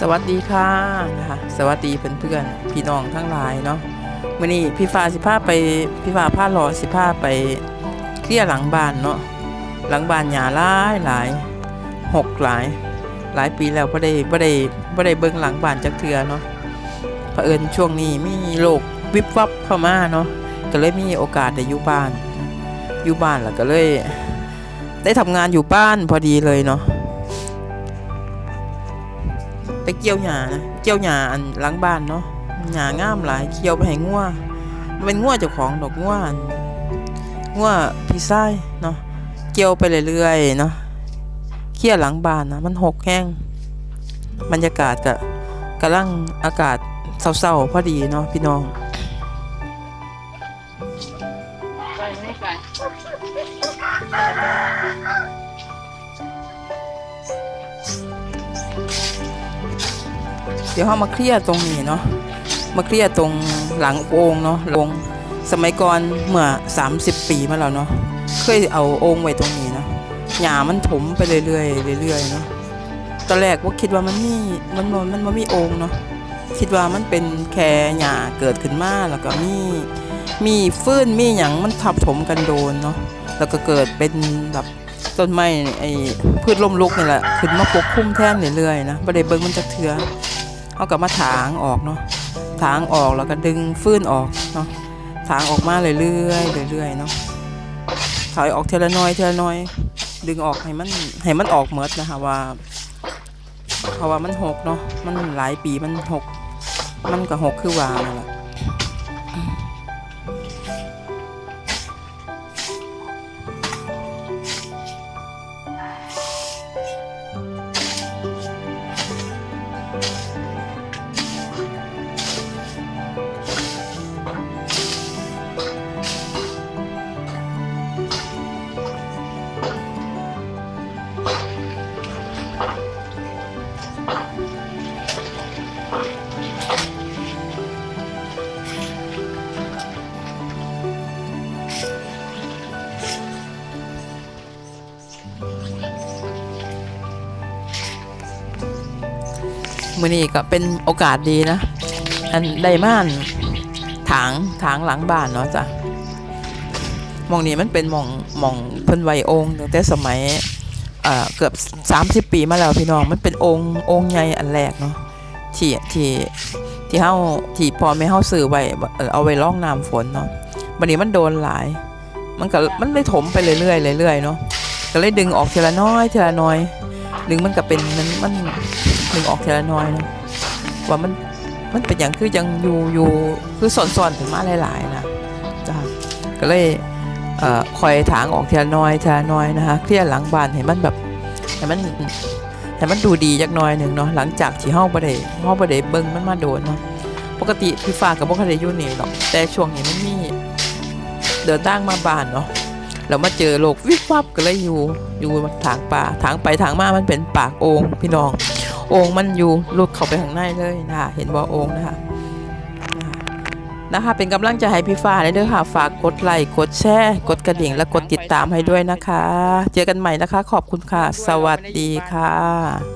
สวัสดีค่ะนะคะสวัสดีเพื่อนๆพี่น้องทั้งหลายเนาะมื่อนี้พี่ฟ้าสิพาไปพี่ฟ้าพาหล่อสิพาไปเคลียร์หลังบ้านเนาะหลังบ้านหยาหลายหลายหกหลาย หลายปีแล้วไ่ได้ไ่ได้ไ่ได้เบิ่งหลังบ้านจักเทือเนาะเผอิญช่วงนี้มีโรควิบวับเข้ามาเนาะก็เลยมีโอกาสได้อยู่บ้านอยู่บ้านแล้วก็เลย ได้ทำงานอยู่บ้านพอดีเลยเนาะ ไปเกี่ยวหญ้านะเกี่ยวหญ้าอันหลังบ้านเนาะหญ้างามหลายเกี่ยวไปให้งัวมันเป็นงัวเจ้าของดอกงัวงัวพี่ไส้เนาะเกี่ยวไปเรื่อยๆเนาะเขี่ยหลังบ้านนะมันหกแห้งบรรยากาศก็กำลังอากาศเศร้าๆพอดีเนาะพี่น้องไปไม่ไป เดี๋ยวเรามาเคลียร์ตรงนี้เนาะมาเคลียร์ตรงหลังโอ่งเนาะโองสมัยก่อนเมื่อ 30 ปีมาแล้วเนาะเคยเอาโอ่งไว้ตรงนี้เนาะหญ้ามันถมไปเรื่อยๆเรื่อยๆเนาะตอนแรกว่าคิดว่ามันมีมันบ่มันมีโอ่งเนาะคิดว่ามันเป็นแค่หญ้าเกิดขึ้นมาแล้วก็มีมีฟืนมีหยังมันทับถมกันโดนเนาะแล้วก็เกิดเป็นแบบต้นไม้ไอ้พืชล้มลุกนี่แหละขึ้นมาปกคลุมแท่นเรื่อยๆนะบ่ได้เบิ่งมันจักเทื่อ เอากลับมาถางออกเนาะถางออกแล้วก็ดึงฟื้นออกเนาะถางออกมาเรื่อยๆเรื่อยๆเนาะถอยออกเทละน้อยเทละน้อย ดึงออกให้มันให้มันออกเมดนะคะว่าเพราะว่ามันหกเนาะมันหลายปีมันหกมันก็หกคือว่านั่นแหละ มื่อนี้ก็เป็นโอกาสดีนะ อันได้ม่านถางถางหลังบ้านเนาะจ้ะมองนี้มันเป็นมองมองเพิ่นไวองค์ตั้งแต่สมัยเอ่อเกือบ 30 ปีมาแล้วพี่น้องมันเป็นองค์องค์ใหญ่อันแรกเนาะที่ที่ที่เฮาที่พอแม่เฮาซื้อไว้เอาไว้ร่องน้ำฝนเนาะบัดนี้มันโดนหลาย มันก็มันเลยถมไปเรื่อยๆเรื่อยๆเนาะก็เลยดึงออกทีละน้อยทีละน้อย ดึงมันก็เป็นมันมัน ดึงออกทีละน้อยนะว่ามันมันเป็นอย่างคือยังอยู่อยู่คือสอนๆถึงมาหลายๆนะจ้ะก็เลยเอ่อคอยถางออกทีละน้อยทีละน้อยนะคะเคลียร์หลังบ้านให้มันแบบให้มันให้มันดูดีจักหน้อยหนึ่งเนาะหลังจากที่เฮาบ่ได้เฮาบ่ได้เบิ่งมันมาโดนเนาะปกติพี่ฟ้ากับบ่เคยได้อยู่นี่หรอกแต่ช่วงนี้มันมีเดินทางมาบ้านเนาะแล้วมาเจอโลกวิบวับก็เลยอยู่อยู่ทางป่าทางไปทางมามันเป็นปากโองพี่น้อง โอ่งมันอยู่ลุดเข้าไปข้างในเลยนะคะเห็นบ่โอ่งนะคะนะคะนะคะเป็นกำลังใจให้พี่ฟ้าเลยเด้อค่ะ ฝากกดไลค์กดแชร์กดกระดิ่งและกดติดตามให้ด้วยนะคะ เจอกันใหม่นะคะ ขอบคุณค่ะ สวัสดีค่ะ